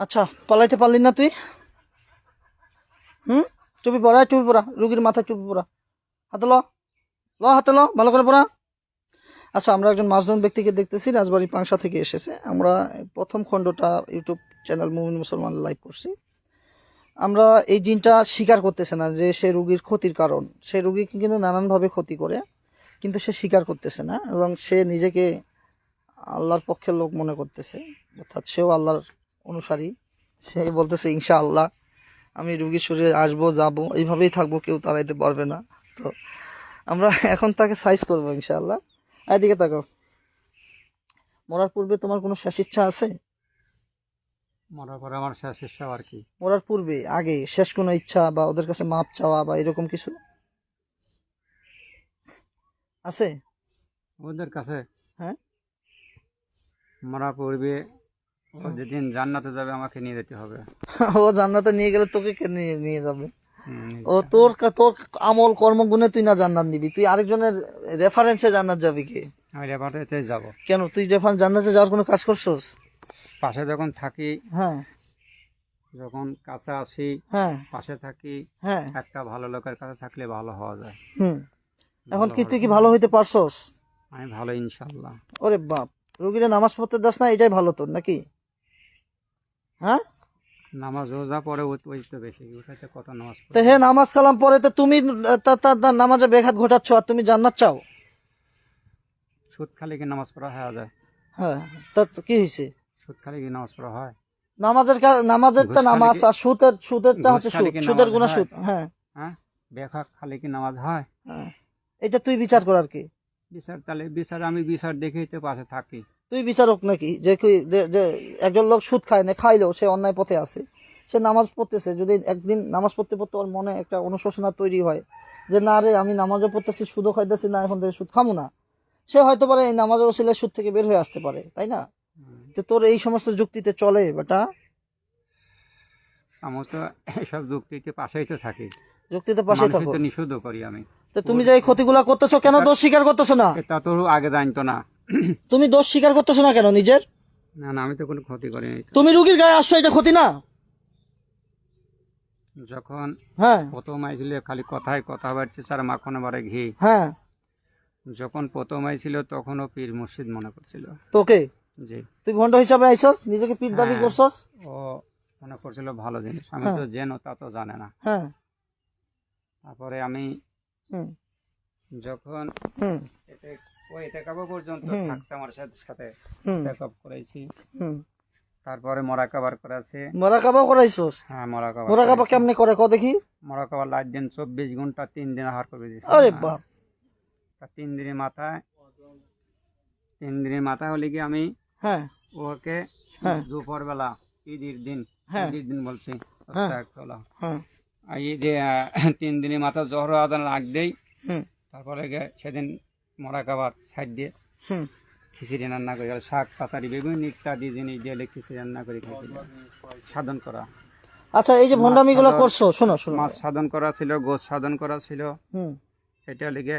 আচ্ছা পালাইতে পারলি না তুই? হুম? চুপি পড়া চুপি পড়া, রুগীর মাথায় চুপি পড়া। হাতে ল ল, হাতে ল, ভালো করে পড়া। আচ্ছা আমরা একজন মাজলুম ব্যক্তিকে দেখতেছি, রাজবাড়ি পাংশা থেকে এসেছে। আমরা প্রথম খণ্ডটা ইউটিউব চ্যানেল মুমিন মুসলমান লাইভ করছি। আমরা এই জিনটা স্বীকার করতেছে না যে সে রুগীর ক্ষতির কারণ। সে রুগীকে কিন্তু নানানভাবে ক্ষতি করে, কিন্তু সে স্বীকার করতেছে না, এবং সে নিজেকে আল্লাহর পক্ষের লোক মনে করতেছে। অর্থাৎ সেও আল্লাহর অনুসারী। সে বলতেছে ইনশা আল্লাহ আমি রুগীর শরীরে আসব যাব এইভাবেই থাকব কেউ তাড়াইতে পারবে না। তো আমরা এখন তাকে সাইজ করব ইনশাআল্লাহ। এদিকে তাকাও। মরার পূর্বে তোমার কোনো শেষ ইচ্ছা আছে? মরার পরে আমার শেষ ইচ্ছা আর কি। মরার পূর্বে আগে শেষ কোনো ইচ্ছা বা ওদের কাছে মাপ চাওয়া বা এরকম কিছু? আছে? ওদের কাছে? হ্যাঁ? মরার পূর্বে ও যেদিন জান্নাতে যাবে আমাকে নিয়ে যেতে হবে। ও জান্নাতে নিয়ে গেলে তোকে কে নিয়ে নিয়ে যাবে? ও তোর তোর আমল কর্মগুণে তুই না জান্নাত নিবি তুই আরেকজনের রেফারেন্সে জান্নাত যাবি কি? আমি রেপার্টেতে যাব। কেন তুই রেফারেন্স জান্নাতে যাওয়ার কোনো কাজ করছস? পাশে যখন থাকি হ্যাঁ। যখন কাছে আসি হ্যাঁ। পাশে থাকি হ্যাঁ। একটা ভালো লোকের কাছে থাকলে ভালো হওয়া যায়। হুম। এখন কি তুই কি ভালো হইতে পারছস? আমি ভালো ইনশাল্লাহ ওরে বাপ রুগীরা নামাজ পড়তে দাস না এটাই ভালো তোর নাকি? হ্যাঁ? নামাজ রোজা পরে ওই তো বেশি ওটাতে কত নামাজ তো হে নামাজ কালাম পরে তো তুমি নামাজে বেঘাত ঘটাচ্ছ আর তুমি জান্নাত চাও? সুদ খালি কি নামাজ পড়া হয়ে যায়? হ্যাঁ তা কি হয়েছে সুদ খালি কি নামাজ পড়া হয়? নামাজের নামাজের তো নামাজ আর সুদের হচ্ছে সুদ সুদের গুণা সুদ হ্যাঁ। হ্যাঁ? খালি কি নামাজ হয়? হ্যাঁ। এটা তুই বিচার কর আর কি। বিচার তাহলে বিচার আমি বিচার দেখেই তো পাশে থাকি। তুই বিচারক নাকি? যে কি- যে- যে একজন লোক সুদ খায় না খাইলেও সে অন্যায় পথে আছে। সে নামাজ পড়তেছে যদি একদিন নামাজ পড়তে পড়তে ওর মনে একটা অনুশোচনা তৈরি হয় যে না রে আমি নামাজও পড়তেছি সুদও খাইতেছি না এখন থেকে সুদ খামো না। সে হয়তো পারে এই নামাজের ওসিলে সুদ থেকে বের হয়ে আসতে পারে তাই না? তো তোর এই সমস্ত যুক্তিতে চলে বেটা। আমি তো যুক্তিতে পাশেই তো থাকি। যুক্তিতে পাশে থাকো। করি আমি। তো তুমি যে এই ক্ষতিগুলা করতেছো কেন দোষ স্বীকার করতেছো না? এটা তো আগে জানতো না। তুমি দোষ স্বীকার করতেছো না কেন নিজের? না না আমি তো কোনো ক্ষতি করিনি। তুমি রুগীর গায়ে আসছো এটা ক্ষতি না? যখন হ্যাঁ। প্রথম আইছিল খালি কথায় কথা বাড়ছে স্যার মাখন বারে ঘি। হ্যাঁ। যখন প্রথম আইছিল তখনও পীর মুর্শিদ মনে করছিল। তোকে? জি। তুই ভণ্ড হিসাবে আইসস নিজেকে পীর দাবি হ্যাঁ। করছস? ও মনে করছিল ভালো জিনিস। আমি হ্যাঁ। তো জেন তা তো জানে না। হ্যাঁ। তারপরে আমি যখন এতে ওই টেকাবো পর্যন্ত হুম। থাকছে আমার সাথে সাথে চেকআপ হুম। তারপরে মরাকাবার করেছে। মোরাকাবা করাইছস? হ্যাঁ মরাকাবার মোরাকাবা কেমনে করে? ক দেখি। মরাকাবার লাইট দিন চব্বিশ ঘণ্টা তিন দিন আহার করে দিয়েছে আরে বাপ। তা তিন দিনের মাথায় তিন দিনের মাথায় হলে কি আমি হ্যাঁ। ওকে হ্যাঁ। দুপুর বেলা ঈদের দিন হ্যাঁ। ঈদের দিন বলছি। হ্যাঁ। হ্যাঁ। যে তিন দিনের মাথা জহর আদান রাখ দেই হুম। তারপরে গে সেদিন মরা খাবার সাইড দিয়ে খিচুড়ি রান্না করে গেল শাক পাতারি বিভিন্ন ইত্যাদি জিনিস দিয়ে খিচুড়ি রান্না করে সাধন করা। আচ্ছা এই যে ভণ্ডামি গুলো করছ শোনো শোনো। মাছ সাধন করা ছিল গোছ সাধন করা ছিল। এটা লেগে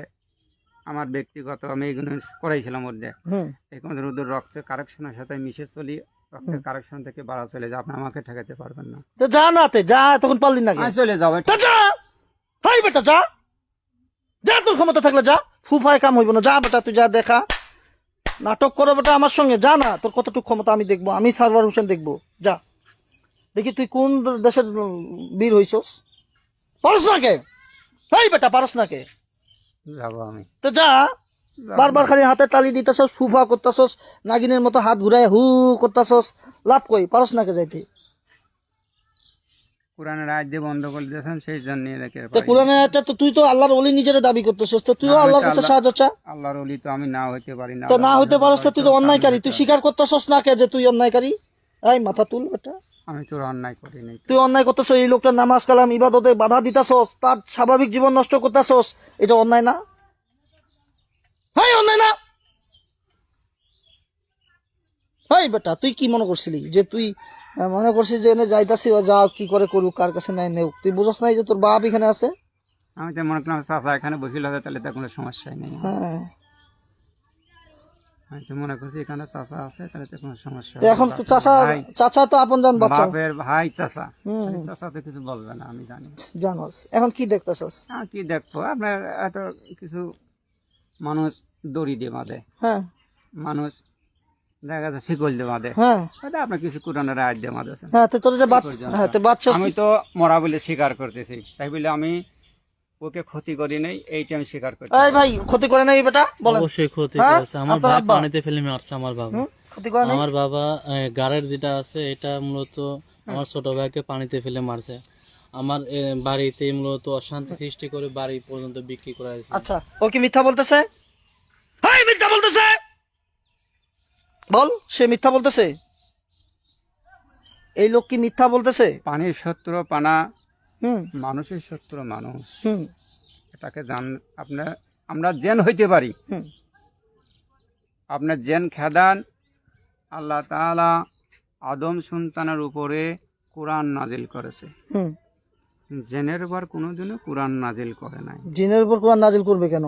আমার ব্যক্তিগত আমি এগুলো করাইছিলাম ওর দিয়ে। এখন ওদের রক্তের কারেকশনের সাথে মিশে চলি রক্তের কারেকশন থেকে বাড়া চলে যায় আপনি আমাকে ঠেকাতে পারবেন না। তো যা না তে যা তখন পারলি না চলে যাব। যা! হাই বেটা যা! যা তোর ক্ষমতা থাকলে যা। ফুফায় কাম হইব না। যা বেটা তুই যা দেখা। নাটক করো বেটা আমার সঙ্গে। যা না তোর কতটুকু ক্ষমতা আমি দেখব। আমি সারওয়ার হোসেন দেখব। যা। দেখি তুই কোন দেশের বীর হইছস? পারস না কে? হাই বেটা পারস না কে? যাব আমি। তো যা। বারবার খালি হাতে তালি দিতেছস ফুফা করতেছস নাগিনের মতো হাত ঘুরায় হু করতেছস। লাভ কই? পারস না কে যাইতে? কোরআনের রায় দিয়ে বন্ধ করে দিয়েছেন সেই জন্য তো কোরআনের আয়াতটা তো তুই তো আল্লাহর ওলি নিজের দাবি করতেছস তো তুইও আল্লাহর কাছে সাহায্য চা। আল্লাহর অলি তো আমি না হইতে পারি না তো না হইতে পারস তো তুই তো অন্যায়কারী তুই স্বীকার করতেছস না কে যে তুই অন্যায়কারী? এই মাথা তুল বেটা। আমি তোর অন্যায় করি নাই। তুই অন্যায় করতেছ এই লোকটার নামাজ কালাম ইবাদতে বাধা দিতাছস তার স্বাভাবিক জীবন নষ্ট করতেছস এটা অন্যায় না? হ্যাঁ অন্যায় না? হ্যাঁ বেটা তুই কি মনে করছিলি? যে তুই মনে করছিস যে এনে যাইতাছি ও যা কি করে করুক কার কাছে নাই নেউক? তুই বুঝস নাই যে তোর বাপ এখানে আছে? আমি তো মনে করলাম চাষা এখানে বসিল হবে তাহলে তো কোনো সমস্যাই নেই। হ্যাঁ। আমি তো মনে করছি এখানে চাচা আছে তাহলে তো কোনো সমস্যা এখন তো চাচা চাচা তো আপন জান বাচ্চা। বাপের ভাই চাচা। চাচা তো কিছু বলবে না আমি জানি। জানোস এখন কি দেখতেছস? আর কি দেখব আপনার এত কিছু মানুষ দড়ি দিয়ে বাঁধে। হ্যাঁ। মানুষ দেখা যাচ্ছে শিকল দিয়ে বাঁধে। হ্যাঁ। আপনার কিছু দিয়ে হ্যাঁ তো তোর যে বাচ্চা হ্যাঁ তো বাচ্চা আমি তো মরা বলে স্বীকার করতেছি। তাই বলে আমি ওকে ক্ষতি করি নাই এইটা আমি স্বীকার করি এই ভাই ক্ষতি করে নাই বেটা? বলেন। অবশ্যই ক্ষতি? করেছে। আমার আপনার পানিতে ফেলে মারছে আমার বাবা। হুম? ক্ষতি করে নাই? আমার বাবা গাড়ের যেটা আছে এটা মূলত আমার ছোট ভাইকে পানিতে ফেলে মারছে। আমার বাড়িতে মূলত অশান্তি সৃষ্টি করে বাড়ি পর্যন্ত বিক্রি করা হয়েছে আচ্ছা ও কি মিথ্যা বলতেছে? মিথ্যা বলতেছে! বল সে মিথ্যা বলতেছে। এই লোক কি মিথ্যা বলতেছে? পানির শত্রু পানা হুম। মানুষের শত্রু মানুষ। হুম। এটাকে জান আপনার আমরা জেন হইতে পারি। হুম। আপনার জেন খেদান আল্লাহ তাআলা আদম সন্তানের উপরে কোরআন নাজিল করেছে। হুম। জেনের উপর কোনোদিনও কোরআন নাজিল করে নাই। জেনের উপর কোরআন নাজিল করবে কেন?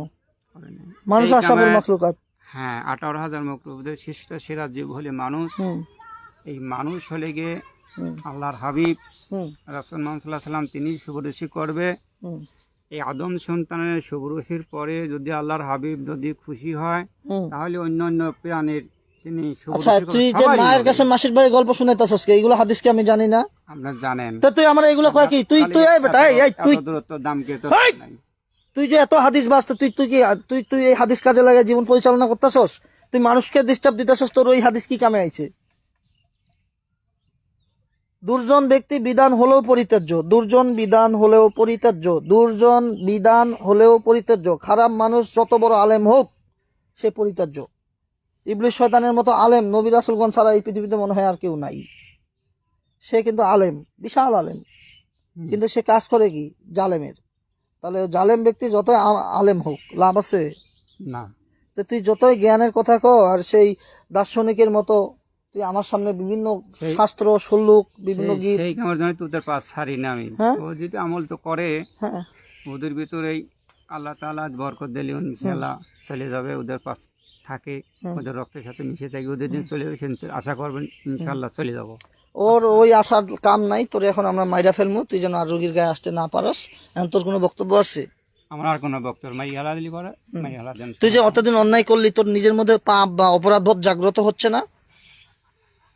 মানুষ আশাবুল মাখলুকাত। হ্যাঁ আঠারো হাজার মকরুবদের শিষ্ট সেরা জীব হলে মানুষ এই মানুষ হলে গিয়ে আল্লাহর হাবিব রাসুল মোহাম্মদ সাল্লাম তিনি সুবরশি করবে। এই আদম সন্তানের সুবরশির পরে যদি আল্লাহর হাবিব যদি খুশি হয় তাহলে অন্য অন্য প্রাণীর তিনি আচ্ছা তুই যে মায়ের কাছে মাসির বাড়ি গল্প কে এইগুলো হাদিস কি আমি জানি না? আপনার জানেন। তো তুই আমার এগুলো কয় কি? তুই তুই এই বেটা এই, তুই দূরত্ব দাম কে তো তুই যে এত হাদিস বাঁচতে তুই তুই কি তুই তুই এই হাদিস কাজে লাগে জীবন পরিচালনা করতেছস? তুই মানুষকে ডিস্টার্ব দিতেছস তোর ওই হাদিস কি কামে আইছে? দুর্জন ব্যক্তি বিধান হলেও পরিত্যাজ্য দুর্জন বিধান হলেও পরিত্যাজ্য দুর্জন বিধান হলেও পরিত্যাজ্য। খারাপ মানুষ যত বড় আলেম হোক সে পরিত্যাজ্য। ইবলিশ শয়তানের মতো আলেম নবী রাসুলগঞ্জ ছাড়া এই পৃথিবীতে মনে হয় আর কেউ নাই। সে কিন্তু আলেম বিশাল আলেম। কিন্তু সে কাজ করে কি? জালেমের। তাহলে জালেম ব্যক্তি যতই আলেম হোক লাভ আছে? না। তো তুই যতই জ্ঞানের কথা কো আর সেই দার্শনিকের মতো তুই আমার সামনে বিভিন্ন শাস্ত্র সল্লুক বিভিন্ন গীত সেই আমার জন্য তোদের পাশ ছাড়ি না আমি। হ্যাঁ? ও যদি আমল তো করে হ্যাঁ। ওদের ভিতরেই আল্লাহ তাআলা বরকত দিলে ইনশাআল্লাহ চলে যাবে ওদের পাশ থাকে ওদের রক্তের সাথে মিশে থাকে ওদের দিন চলে যাবে আশা করবেন ইনশাআল্লাহ চলে যাব। ওর ওই আশার কাম নাই তোর এখন আমরা মাইরা ফেলব তুই যেন আর রোগীর গায়ে আসতে না পারস। এখন তোর কোনো বক্তব্য আছে? আমার আর কোনো বক্তব্য মাই হালা দিলি পরে? মাই হালা দেন। তুই যে অতদিন অন্যায় করলি তোর নিজের মধ্যে পাপ বা অপরাধ বোধ জাগ্রত হচ্ছে না?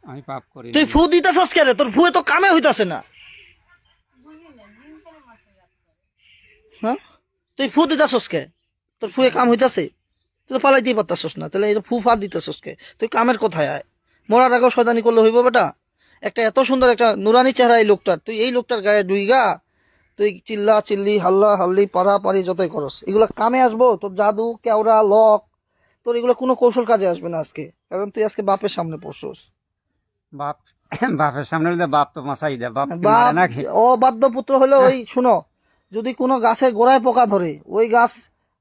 আমি পাপ করি। তুই ফু দিতেছস কে রে? তোর ফুয়ে তো কামে হইতাছে না। হ্যাঁ? তুই ফু দিতেছস কে? তোর ফুয়ে কাম হইতাছে? তুই তো পালাইতেই পারতাছস না। তাহলে এই যে ফু ফার দিতেছস কে? তুই কামের কোথায় আয়? মরার আগেও শয়তানি করলে হইব বেটা। একটা এত সুন্দর একটা নুরানি চেহারা এই লোকটার। তুই এই লোকটার গায়ে ডুইগা তুই চিল্লা চিল্লি হাল্লা হাল্লি পাড়া পাড়ি যতই করস। এগুলো কামে আসব? তোর জাদু কেওড়া লক তোর এগুলো কোনো কৌশল কাজে আসবে না আজকে। কারণ তুই আজকে বাপের সামনে পড়ছস। বাপ বাপের সামনে বাপ তো মাসাই দেয়। বাপ কি বাপ মারে নাকি? পুত্র হলে ওই শুনো যদি কোনো গাছের গোড়ায় পোকা ধরে ওই গাছ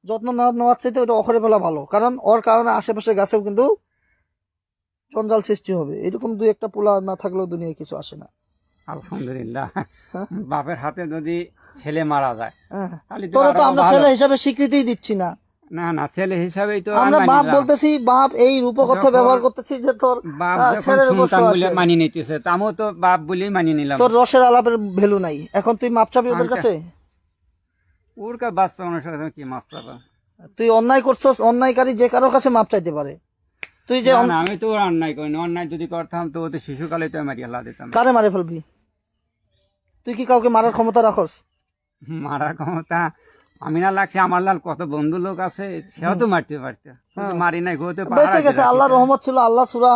যত্ন না নেওয়ার চাইতে ওটা অখরে ফেলা ভালো। কারণ ওর কারণে আশেপাশে গাছেও কিন্তু জঞ্জাল সৃষ্টি হবে। এরকম দুই একটা পোলা না থাকলেও দুনিয়ায় কিছু আসে না। আলহামদুলিল্লাহ। হ্যাঁ? বাপের হাতে যদি ছেলে মারা যায় হ্যাঁ। তাহলে তো তোরা তো আমরা ছেলে হিসাবে স্বীকৃতিই দিচ্ছি না। না না ছেলে হিসাবেই তো আমরা বাপ বলতেছি বাপ এই রূপকথা ব্যবহার করতেছি যে তোর বাপ যখন সন্তান বলে। মানিয়ে নিতেছে তা আমিও তো বাপ বলেই মানিয়ে নিলাম। তোর রসের আলাপের ভ্যালু নাই। এখন তুই মাপ চাবি ওদের। কাছে? ওর কাছে বাচ্চা মানুষের কাছে কি মাছ পাবা? তুই অন্যায় করছস অন্যায়কারী যে কারও কাছে মাপ চাইতে পারে। তুই যে না, আমি তো ওর অন্যায় করিনি অন্যায় যদি করতাম তো ওদের শিশুকালে তো দিতাম। কারে মারে ফেলবি? তুই কি কাউকে মারার ক্ষমতা রাখস? মারার ক্ষমতা আমি না লাগছে আমার লাল কত বন্ধু লোক আছে সেও তো মারতে পারতো। মারি নাই ঘুরতে বেঁচে গেছে আল্লাহ রহমত ছিল আল্লাহ সুরা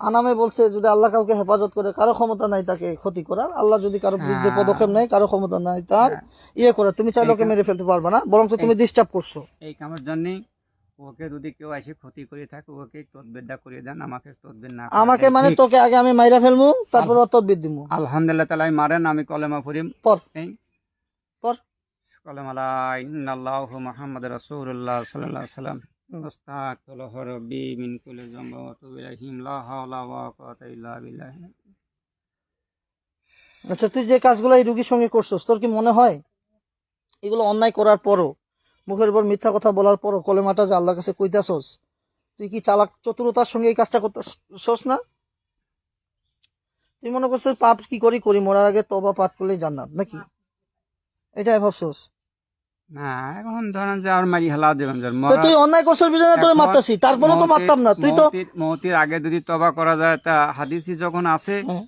আনামে বলছে যদি আল্লাহ কাউকে হেফাজত করে কারও ক্ষমতা নাই তাকে ক্ষতি করার। আল্লাহ যদি কারও বিরুদ্ধে হ্যাঁ। পদক্ষেপ নেয় কারও ক্ষমতা নাই তার ইয়ে করার। তুমি চাইলে ওকে মেরে ফেলতে পারবে না বরং তুমি ডিস্টার্ব করছ। এই কামের জন্যে ওকে যদি কেউ এসে ক্ষতি করে থাকে ওকে তদবিরটা করে দেন আমাকে তদবির না আমাকে মানে তোকে আগে আমি মাইরা ফেলব তারপর অত দিমু। আলহামদুলিল্লাহ তালাই মারেন আমি কলেমা পড়ি। পর পর কলেমালা ইন্নাল্লাহু মুহাম্মদ রাসূলুল্লাহ সাল্লাল্লাহু আলাইহি সাল্লাম আচ্ছা তুই যে কাজগুলো এই রুগীর সঙ্গে করছস তোর কি মনে হয়? এগুলো অন্যায় করার পরও মুখের উপর মিথ্যা কথা বলার পরও কলেমাটা যে আল্লাহর কাছে কইতাছস তুই কি চালাক চতুরতার সঙ্গে এই কাজটা করতেছস না? তুই মনে করছিস পাপ কি করি করি মরার আগে তবা পাঠ করলেই জান্নাত নাকি? এটাই ভাবছস? না এখন ধরেন যে আর মারি হেলা দেবেন যে মরা- তুই অন্যায় করছিস বিজয় তোরে মারতাছি তারপরে তো মারতাম না। তুই তো মৌতির- মৌতির আগে যদি তবা করা যায় তা হাদিসি যখন আছে হ্যাঁ।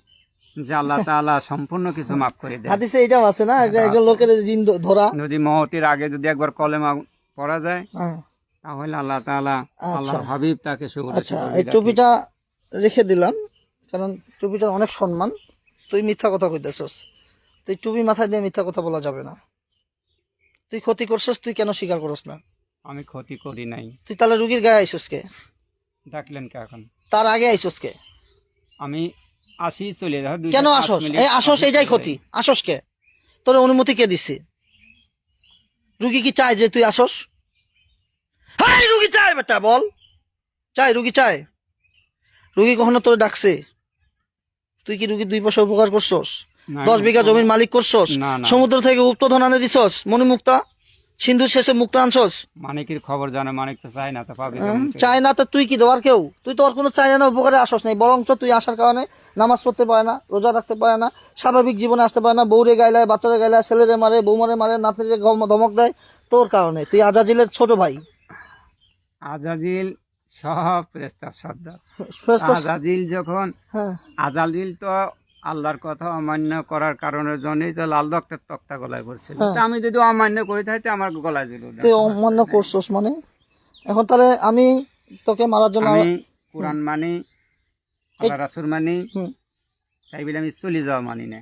যে আল্লাহ তাআলা সম্পূর্ণ কিছু মাফ করে দেয়। হাদিসে এটাও আছে না একজন লোকের জিন ধরা। যদি আগে যদি একবার কলেমা পড়া যায় হ্যাঁ। তাহলে আল্লাহ তাআলা আল্লাহ হাবিব তাকে সুগত আচ্ছা এই টুপিটা রেখে দিলাম কারণ টুপিটার অনেক সম্মান। তুই মিথ্যা কথা কইতেছস। তুই টুপি মাথায় দিয়ে মিথ্যা কথা বলা যাবে না। তুই ক্ষতি করছিস তুই কেন স্বীকার করস না? আমি ক্ষতি করি নাই। তুই তাহলে রুগীর গায়ে আইসস কে? ডাকলেন কে এখন? তার আগে আইসস কে? আমি আসি চলে যাও কেন আসস? এই আসস আসি এইটাই চলে ক্ষতি। আসস কে? তোর অনুমতি কে দিচ্ছে রুগী কি চায় যে তুই আসস? হাই রুগী চায় বেটা বল। চায় রুগী চায়। রুগী কখনো তোর ডাকছে? তুই কি রুগী দুই পয়সা উপকার করছস? দশ বিঘা জমির মালিক করছস? সমুদ্র থেকে উত্তোধন আনে দিছস? মণিমুক্তা সিন্ধু শেষে মুক্তা আনছস? মানিকের খবর জানে মানিক তো চায় না তো পাবে? চায় না তো তুই কি দেওয়ার কেউ? তুই তো আর কোনো চায় না উপকারে আসস নাই। বরঞ্চ তুই আসার কারণে নামাজ পড়তে পারে না রোজা রাখতে পারে না স্বাভাবিক জীবনে আসতে পারে না বউরে গাইলায় বাচ্চারে গাইলায় ছেলেরে মারে বৌমারে মারে নাতনিরে ধমক দেয়। তোর কারণে তুই আজাজিলের ছোট ভাই। আজাজিল সব প্রেস্তার সর্দার। আজাজিল যখন হ্যাঁ। আজাজিল তো আল্লাহর কথা অমান্য করার কারণের জন্যই তো লাল রক্তের তক্তা গলায় পড়ছিল। তা আমি যদি অমান্য করে থাকি আমার গলায় দিল তুই অমান্য করছস মানে? এখন তাহলে আমি তোকে মারার জন্য আমি কোরআন মানি আল্লাহ রাসুল মানি। তাই বলে আমি চলে যাওয়া মানি না।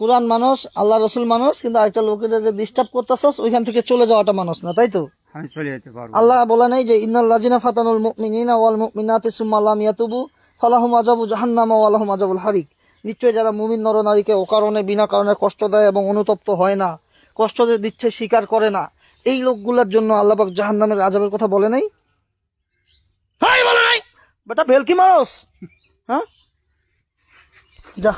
কোরআন মানুষ আল্লাহ রসুল মানুষ কিন্তু আরেকটা লোকের যে ডিস্টার্ব করতেছস ওইখান থেকে চলে যাওয়াটা মানুষ না তাই তো? আমি চলে যেতে পারব আল্লাহ বলে নাই যে ইন্নাল্লাজিনা ফাতানুল মুমিনিনা ওয়াল মুমিনাতি সুম্মা লাম ইয়াতুবু ফালাহুম আযাবু জাহান্নাম ওয়া লাহুম আযাবুল হারিক। নিশ্চয় যারা মুমিন নরনারীকে অকারণে বিনা কারণে কষ্ট দেয় এবং অনুতপ্ত হয় না কষ্ট যে দিচ্ছে স্বীকার করে না এই লোকগুলোর জন্য আল্লাহ পাক জাহান্নামের আযাবের কথা বলে নাই? হাই বলে নাই। বেটা ভেলকি মানুষ হ্যাঁ? যা।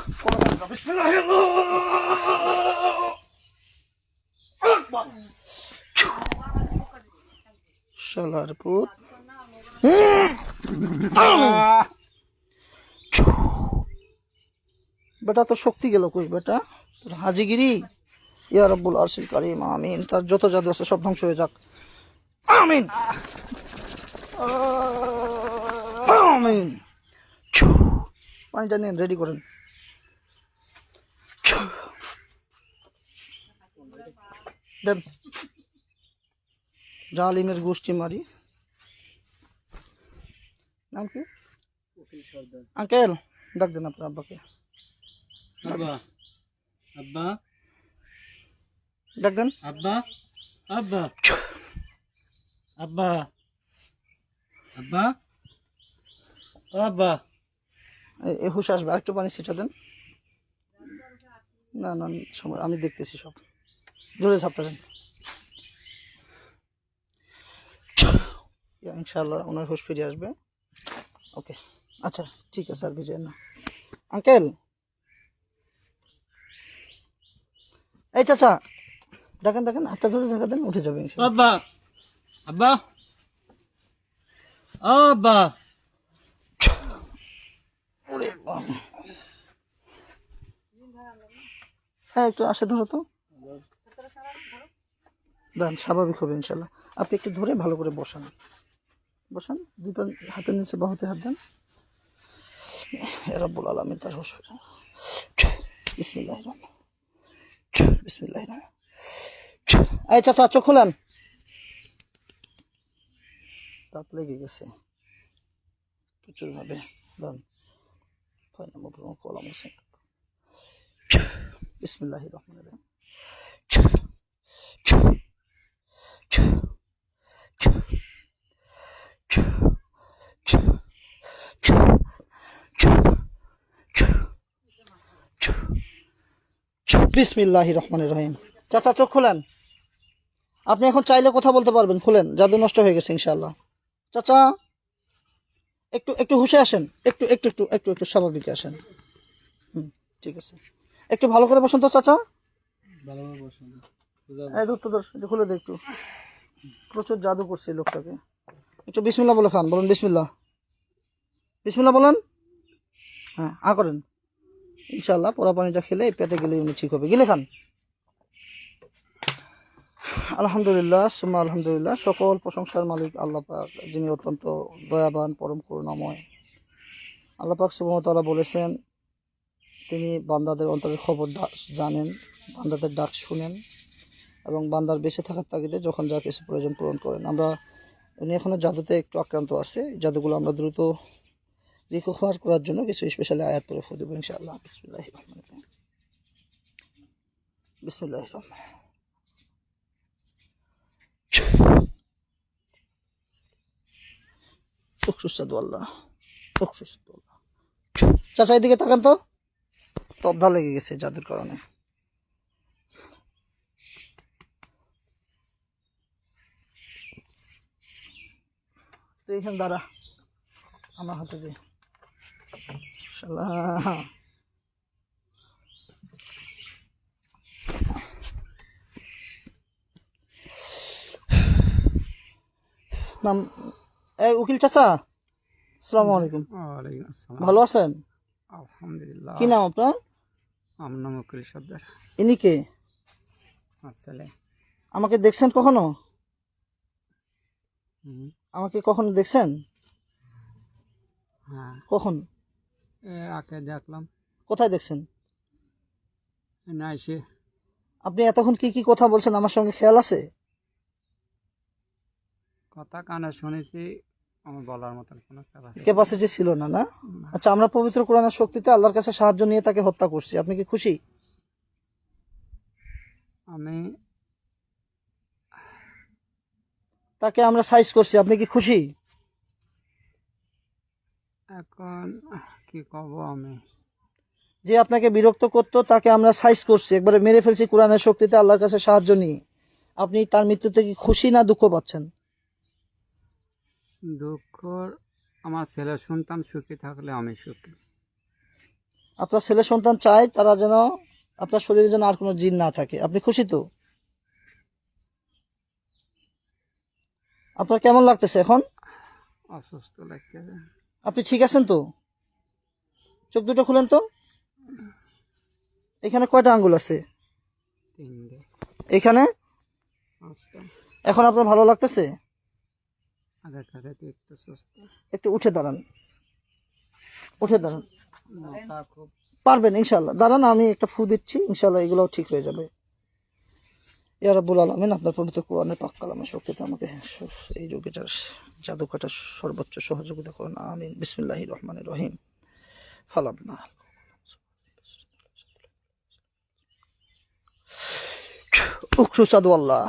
শালার পুত। বেটা তোর শক্তি গেল কই বেটা? তোর হাজিগিরি? ইয়া রব্বুল আরশিল কারিম আমিন। তার যত জাদু আছে সব ধ্বংস হয়ে যাক। আমিন। আমিন। পানিটা নিন রেডি করেন। দেন। জালিমের গোষ্ঠী মারি। নাম কি? আঙ্কেল ডাক দেন আপনার আব্বাকে। আব্বা। আব্বা। ডাক দেন। আব্বা। আব্বা। আব্বা। আব্বা। আব্বা। এ- হুশ আসবে আরেকটু পানি ছিটা দেন। না না সময় আমি দেখতেছি সব। জোরে ছাপটা দেন। ইনশাআল্লাহ ওনার হুশ ফিরে আসবে। ওকে আচ্ছা ঠিক আছে আর ভিজে না। আঙ্কেল! এই চাচা দেখেন দেখেন হাতটা ধরে দেখা দেন উঠে যাবে আব্বা আব্বা। আব্বা। হ্যাঁ একটু আসে ধরো তো। দেন স্বাভাবিক হবে ইনশাল্লাহ। আপনি একটু ধরে ভালো করে বসান। বসান দুই পান হাতের নিচে বাহুতে হাত দেন। রব্বুল আলমী তার হুশ বিসমিল্লাহ বিসমিল্লাহিররহমানিররহিম এই চাচা চোখ খুলেন দাঁত লেগে গেছে প্রচুরভাবে দাম ফাইনাম কলাম হোসেন বিসমিল্লাহ রহমান রহিম বিসমিল্লাহ রহমান রহিম। চাচা, চোখ খুলেন। আপনি এখন চাইলে কথা বলতে পারবেন। খুলেন, জাদু নষ্ট হয়ে গেছে ইনশাল্লাহ চাচা, একটু একটু হুশে আসেন। একটু একটু একটু একটু একটু স্বাভাবিক আসেন। হুম, ঠিক আছে। একটু ভালো করে বসুন তো, চাচা। খুলে দে একটু। প্রচুর জাদু করছে লোকটাকে। একটু বিসমিল্লা বলে খান, বলুন বিসমিল্লা বিসমিল্লা বলেন? হ্যাঁ আ করেন। ইনশাল্লাহ পোড়া পানিটা খেলে পেটে গেলে উনি ঠিক হবে। গিলে খান। আলহামদুলিল্লাহ, সুম্মা আলহামদুলিল্লাহ, সকল প্রশংসার মালিক আল্লাহ পাক, যিনি অত্যন্ত দয়াবান, পরম করুণাময়। আল্লাহ পাক বলেছেন, তিনি বান্দাদের অন্তরের খবর জানেন, বান্দাদের ডাক শুনেন এবং বান্দার বেঁচে থাকার তাগিদে যখন যা কিছু প্রয়োজন পূরণ করেন। আমরা উনি এখনও জাদুতে একটু আক্রান্ত আছে। জাদুগুলো আমরা দ্রুত রিকভার করার জন্য কিছু স্পেশালি আয়াত করে ফুদেব ইনশাআল্লাহ। বিসমিল্লাহ আল্লাহ চাচা, এদিকে তাকান তো। তবধা লেগে গেছে জাদুর কারণে। তুই এখানে দাঁড়া। আমার হাতে দে। শালা। নাম এই উকিল চাচা আসসালামু আলাইকুম। ওয়ালাইকুম আসসালাম। ভালো আছেন? আলহামদুলিল্লাহ। কি নাম আপনার? আমার নাম উকিল সর্দার। ইনি কে? ছেলে আমাকে দেখছেন কখনো? আমাকে কখনো দেখছেন? হ্যাঁ। কখন? এ দেখলাম। কোথায় দেখছেন? না এসে। আপনি এতক্ষণ কি কি কথা বলছেন? আমার সঙ্গে খেয়াল আছে? কথা কানে শুনেছি আমার বলার মতন কোনো ক্যাপাসিটি ছিল না না? আচ্ছা আমরা পবিত্র কোরআনের শক্তিতে আল্লাহর কাছে সাহায্য নিয়ে তাকে হত্যা করছি। আপনি কি খুশি? আমি তাকে আমরা সাইজ করছি। আপনি কি খুশি? এখন কি করব আমি? যে আপনাকে বিরক্ত করতো তাকে আমরা সাইজ করছি। একবারে মেরে ফেলছি কোরআনের শক্তিতে আল্লাহর কাছে সাহায্য নিয়ে। আপনি তার মৃত্যুতে কি খুশি না দুঃখ পাচ্ছেন? দুঃখ আমার ছেলে সন্তান সুখী থাকলে আমি সুখী। আপনার ছেলে সন্তান চায় তারা যেন আপনার শরীরে যেন আর কোনো জিন না থাকে। আপনি খুশি তো? আপনার কেমন লাগতেছে এখন? অসুস্থ লাগতেছে। আপনি ঠিক আছেন তো? চোখ দুটো খুলেন তো। এখানে কয়টা আঙ্গুল আছে? এখানে? এখন আপনার ভালো লাগতেছে? একটু উঠে দাঁড়ান। উঠে দাঁড়ান। পারবেন ইনশাল্লাহ দাঁড়ান আমি একটা ফু দিচ্ছি। ইনশাল্লাহ এগুলোও ঠিক হয়ে যাবে। ইয়া রাব্বুল আলামিন আপনার পবিত্র কোরআনের পাক কালামের শক্তিতে আমাকে এই রোগীটার জাদু কাটার সর্বোচ্চ সহযোগিতা করুন। আমিন। বিসমিল্লাহির রহমানির রহিম। ফালাম্মা উকসু সাদু আল্লাহ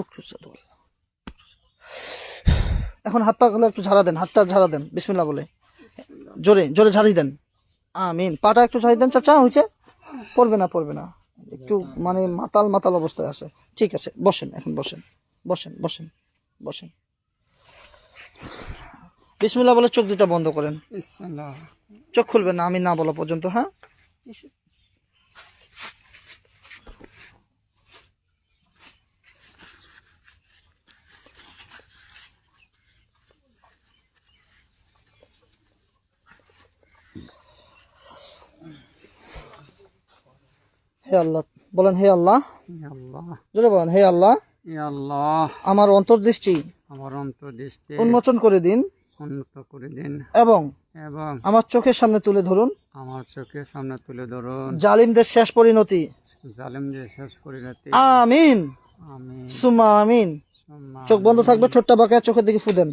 উকসু সাদু আল্লাহ এখন হাত পা গুলো একটু ঝাড়া দেন হাতটা ঝাড়া দেন। বিসমিল্লাহ বলে। জোরে জোরে ঝাড়ি দেন। আমিন। পাটা একটু ঝাড়ি দেন চাচা হয়েছে পড়বে না পড়বে না। একটু মানে মাতাল মাতাল অবস্থায় আছে। ঠিক আছে বসেন এখন বসেন। বসেন বসেন বসেন। বিসমিল্লাহ বলে চোখ দুটা বন্ধ করেন। চোখ খুলবে না আমি না বলা পর্যন্ত হ্যাঁ? হে আল্লাহ বলেন হে আল্লাহ। আল্লাহ। জোরে বলেন হে আল্লাহ। আল্লাহ। আমার অন্তর্দৃষ্টি আমার অন্তর্দৃষ্টি। উন্মোচন করে দিন। উন্নত করে দিন। এবং এবং আমার চোখের সামনে তুলে ধরুন। আমার চোখের সামনে তুলে ধরুন। জালিমদের শেষ পরিণতি। জালিম যে শেষ পরিণতি। আমিন। আমি সুমা আমিন। চোখ বন্ধ থাকবে ঠোঁটটা বাঁকা চোখের দিকে ফুদেন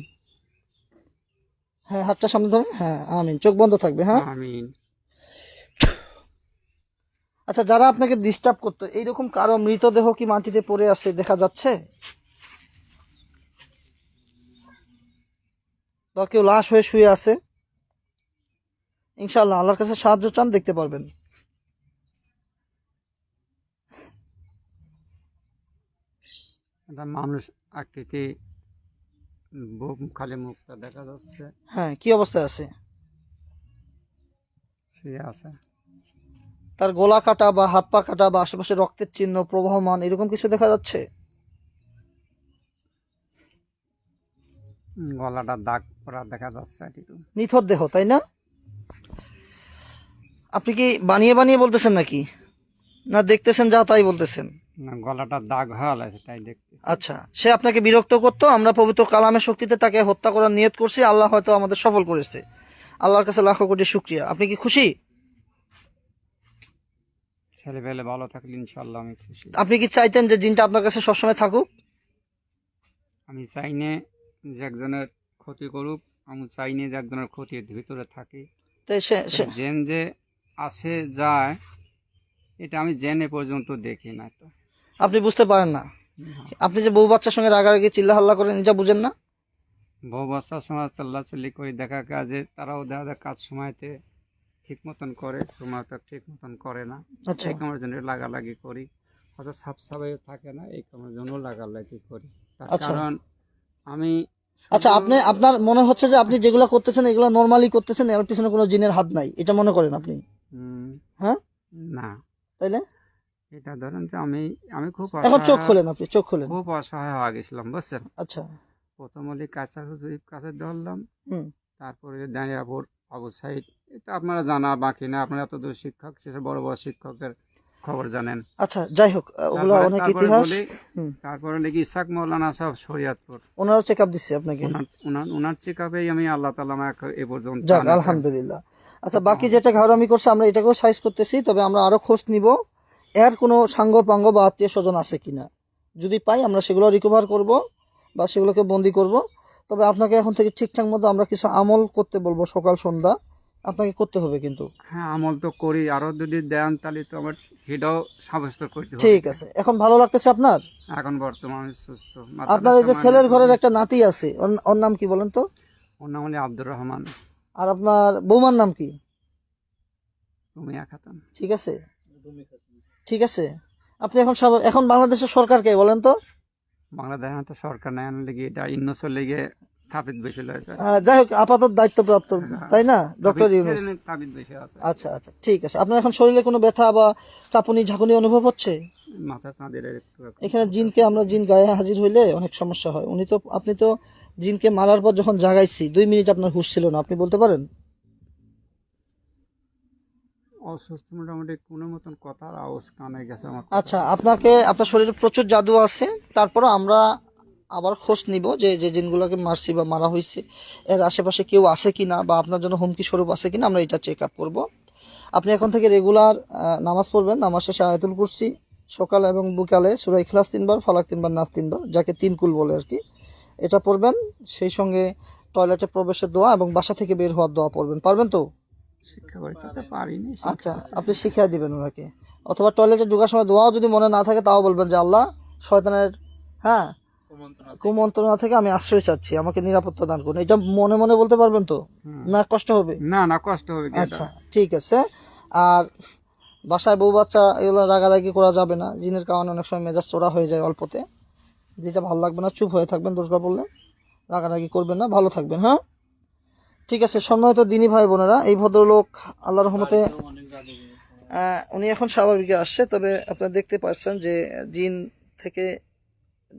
হ্যাঁ হাতটা সামনে ধরেন। হ্যাঁ আমিন। চোখ বন্ধ থাকবে হ্যাঁ? আমিন। আচ্ছা যারা আপনাকে ডিস্টার্ব করতো এইরকম কারও মৃতদেহ কি মাটিতে পড়ে আছে দেখা যাচ্ছে? বা কেউ লাশ হয়ে শুয়ে আছে। ইনশাল্লাহ আল্লাহর কাছে সাহায্য চান দেখতে পারবেন। মানুষ আকৃতি খালি মুখটা দেখা যাচ্ছে। হ্যাঁ কি অবস্থায় আছে? শুয়ে আছে। তার গলা কাটা বা হাত পা কাটা বা আশেপাশে রক্তের চিহ্ন প্রবাহমান এরকম কিছু দেখা যাচ্ছে? গলাটা দাগ পরা দেখা যাচ্ছে আর নিথর দেহ তাই না? আপনি কি বানিয়ে বানিয়ে বলতেছেন নাকি? না দেখতেছেন যা তাই বলতেছেন? না গলাটা দাগ হয়ে আছে তাই দেখতে আচ্ছা সে আপনাকে বিরক্ত করতো আমরা পবিত্র কালামের শক্তিতে তাকে হত্যা করার নিয়ত করছি আল্লাহ হয়তো আমাদের সফল করেছে। আল্লাহর কাছে লাখো কোটি শুক্রিয়া। আপনি কি খুশি? ছেলে পেলে ভালো থাকলে ইনশাল্লাহ আমি খুশি। আপনি কি চাইতেন যে জিনটা আপনার কাছে সবসময় থাকুক? আমি চাই না যে একজনের ক্ষতি করুক আমি চাই না যে একজনের ক্ষতির ভিতরে থাকে। জেন যে আসে যায় এটা আমি জেনে পর্যন্ত দেখি না তো। আপনি বুঝতে পারেন না? আপনি যে বউ বাচ্চার সঙ্গে রাগারাগি চিল্লা হাল্লা করেন যা বুঝেন না? বউ বাচ্চার সময় চাল্লাচাল্লি করে দেখা কাজে তারাও দেখা যায় কাজ সময়তে ঠিক মতন করে সময় তো ঠিক মতন করে না। আচ্ছা। এই কামের জন্য লাগালাগি করি। হয়তো সাফ সাফাই থাকে না এই কামের জন্য লাগালাগি করি। তার আচ্ছা। কারণ আমি আচ্ছা আপনি আপনার মনে হচ্ছে যে আপনি যেগুলো করতেছেন এগুলো নর্মালি করতেছেন এর পিছনে কোনো জিনের হাত নাই? এটা মনে করেন আপনি? হ্যাঁ? না। তাইলে? এটা ধরেন যে আমি আমি খুব এখন চোখ খোলেন আপনি চোখ খোলেন। খুব অসহায় হয়ে গেছিলাম বুঝছেন? আচ্ছা। প্রথম হলে কাঁচা হুজুরি কাছে ধরলাম। তারপরে দাঁড়িয়াপুর আবু সাইড এটা আপনারা জানা বাকি না আপনারা এত দূর শিক্ষক বড় বড় শিক্ষকের খবর জানেন। আচ্ছা যাই হোক ওগুলো অনেক ইতিহাস। তারপরে নাকি ইসাক মৌলানা সব শরিয়াতপুর। ওনারও চেক আপ দিচ্ছে আপনাকে? ওনার ওনার ওনার চেক আপেই আমি আল্লাহ তালা আমাকে এ পর্যন্ত যাক আলহামদুলিল্লাহ। আচ্ছা বাকি যেটা ঘাড়ামি করছে আমরা এটাকেও সাইজ করতেছি তবে আমরা আরও খোঁজ নিব এর কোনো সাঙ্গ পাঙ্গ বা আত্মীয় স্বজন আছে কিনা। যদি পাই আমরা সেগুলো রিকভার করব বা সেগুলোকে বন্দি করব। তবে আপনাকে এখন থেকে ঠিকঠাক মতো আমরা কিছু আমল করতে বলব সকাল সন্ধ্যা। আপনাকে করতে হবে কিন্তু। হ্যাঁ আমল তো করি আরও যদি দেন তাহলে তো আমার সেটাও সাব্যস্ত করতে হবে। ঠিক আছে। এখন ভালো লাগতেছে আপনার? এখন বর্তমানে সুস্থ। আপনার এই যে ছেলের ঘরের একটা নাতি আছে ওর- ওর নাম কি বলেন তো? ওর নাম হলে আব্দুর রহমান। আর আপনার বৌমার নাম কি? রুমিয়া খাতুন। ঠিক আছে। ঠিক আছে। আপনি এখন সব এখন বাংলাদেশের সরকারকে বলেন তো? বাংলাদেশে তো সরকার নেয় লেগে এটা ইন্নসর লেগে যাই হোক আপাতত দায়িত্বপ্রাপ্ত তাই না? ডক্টর ইউনুস? আচ্ছা আচ্ছা ঠিক আছে। আপনার এখন শরীরে কোনো ব্যথা বা কাঁপুনি ঝাঁকুনি অনুভব হচ্ছে। এখানে জিনকে আমরা জিন গায়ে হাজির হইলে অনেক সমস্যা হয়। উনি তো আপনি তো জিনকে মারার পর যখন জাগাইছি দুই মিনিট আপনার হুশ ছিল না আপনি বলতে পারেন? অসুস্থ মোটামুটি কোনো মতন কথা আওয়াজ কানে গেছে আমার। আচ্ছা আপনাকে আপনার শরীরে প্রচুর জাদু আছে তারপরে আমরা আবার খোঁজ নিব যে যে জিনগুলোকে মারছি বা মারা হয়েছে এর আশেপাশে কেউ আছে কি না বা আপনার জন্য হুমকি স্বরূপ আছে কি না আমরা এটা চেক আপ করব। আপনি এখন থেকে রেগুলার নামাজ পড়বেন নামাজ শেষে আয়তুল কুরসি সকাল এবং বিকালে সুরা ইখলাস তিনবার ফালাক তিনবার নাচ তিনবার যাকে তিন কুল বলে আর কি এটা পড়বেন। সেই সঙ্গে টয়লেটে প্রবেশের দোয়া এবং বাসা থেকে বের হওয়ার দোয়া পড়বেন। পারবেন তো? আচ্ছা আপনি শিখিয়ে দিবেন ওনাকে। অথবা টয়লেটে ঢোকার সময় দোয়াও যদি মনে না থাকে তাও বলবেন যে আল্লাহ শয়তানের হ্যাঁ কুমন্ত্রণা থেকে। আমি আশ্রয় চাচ্ছি আমাকে নিরাপত্তা দান করুন। এটা মনে মনে বলতে পারবেন তো? না কষ্ট হবে? না না কষ্ট হবে আচ্ছা ঠিক আছে। আর বাসায় বউ বাচ্চা এগুলো রাগারাগি করা যাবে না। জিনের কারণে অনেক সময় মেজাজ চোরা হয়ে যায় অল্পতে। যেটা ভালো লাগবে না চুপ হয়ে থাকবেন দরকার পড়লে। রাগারাগি করবেন না ভালো থাকবেন হ্যাঁ? ঠিক আছে সম্মানিত দিনী ভাই বোনেরা এই ভদ্রলোক আল্লাহ রহমতে উনি এখন স্বাভাবিকে আসছে তবে আপনারা দেখতে পাচ্ছেন যে জিন থেকে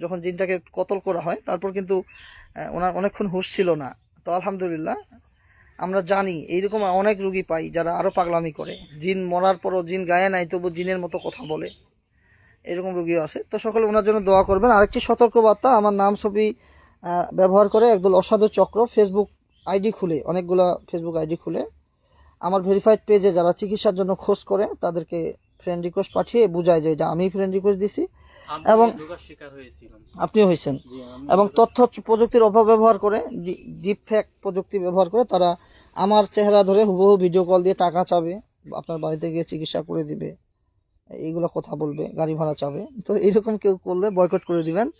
যখন জিনটাকে কতল করা হয়, তারপর কিন্তু ওনার অনেকক্ষণ হুঁশ ছিল না। তো আলহামদুলিল্লাহ, আমরা জানি এইরকম অনেক রুগী পাই যারা আরও পাগলামি করে। জিন মরার পরও জিন গায়ে নাই তবু জিনের মতো কথা বলে। এরকম রুগীও আছে। তো সকলে ওনার জন্য দোয়া করবেন। আরেকটি সতর্কবার্তা, আমার নাম ছবি ব্যবহার করে একদল অসাধু চক্র ফেসবুক আইডি খুলে, অনেকগুলা ফেসবুক আইডি খুলে। আমার ভেরিফাইড পেজে যারা চিকিৎসার জন্য খোঁজ করে, তাদেরকে ফ্রেন্ড রিকোয়েস্ট পাঠিয়ে বুঝায় যে এটা আমি ফ্রেন্ড রিকোয়েস্ট দিছি। এবং- আপনিও হয়েছেন। এবং তথ্য প্রযুক্তির অপব্যবহার করে ডিপ ফ্যাক প্রযুক্তি ব্যবহার করে তারা আমার চেহারা ধরে হুবহু ভিডিও কল দিয়ে টাকা চাবে আপনার বাড়িতে গিয়ে চিকিৎসা করে দিবে এইগুলো কথা বলবে গাড়ি ভাড়া চাবে। তো এইরকম কেউ করলে বয়কট করে দিবেন।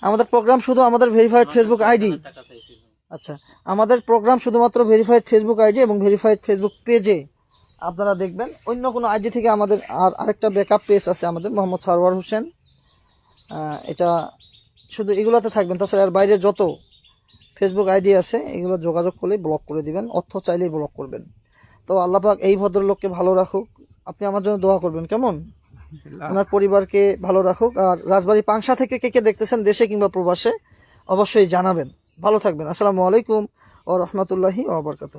আমাদের প্রোগ্রাম শুধু আমাদের ভেরিফাইড ফেসবুক আইডি আচ্ছা আমাদের প্রোগ্রাম শুধুমাত্র ভেরিফাইড ফেসবুক আইডি এবং ভেরিফাইড ফেসবুক পেজে আপনারা দেখবেন। অন্য কোনো আইডি থেকে আমাদের আর আরেকটা ব্যাকআপ পেজ আছে আমাদের মোহাম্মদ সারওয়ার হোসেন। এটা শুধু এগুলোতে থাকবেন। তাছাড়া আর বাইরে যত ফেসবুক আইডি আছে এগুলো যোগাযোগ করলেই ব্লক করে দিবেন। অর্থ চাইলেই ব্লক করবেন। তো আল্লাহ পাক এই ভদ্রলোককে ভালো রাখুক। আপনি আমার জন্য দোয়া করবেন কেমন। ওনার পরিবারকে ভালো রাখুক। আর রাজবাড়ি পাংশা থেকে কে কে দেখতেছেন দেশে কিংবা প্রবাসে অবশ্যই জানাবেন। ভালো থাকবেন। আসসালামু আলাইকুম ও রহমতুল্লাহি ওবরকাত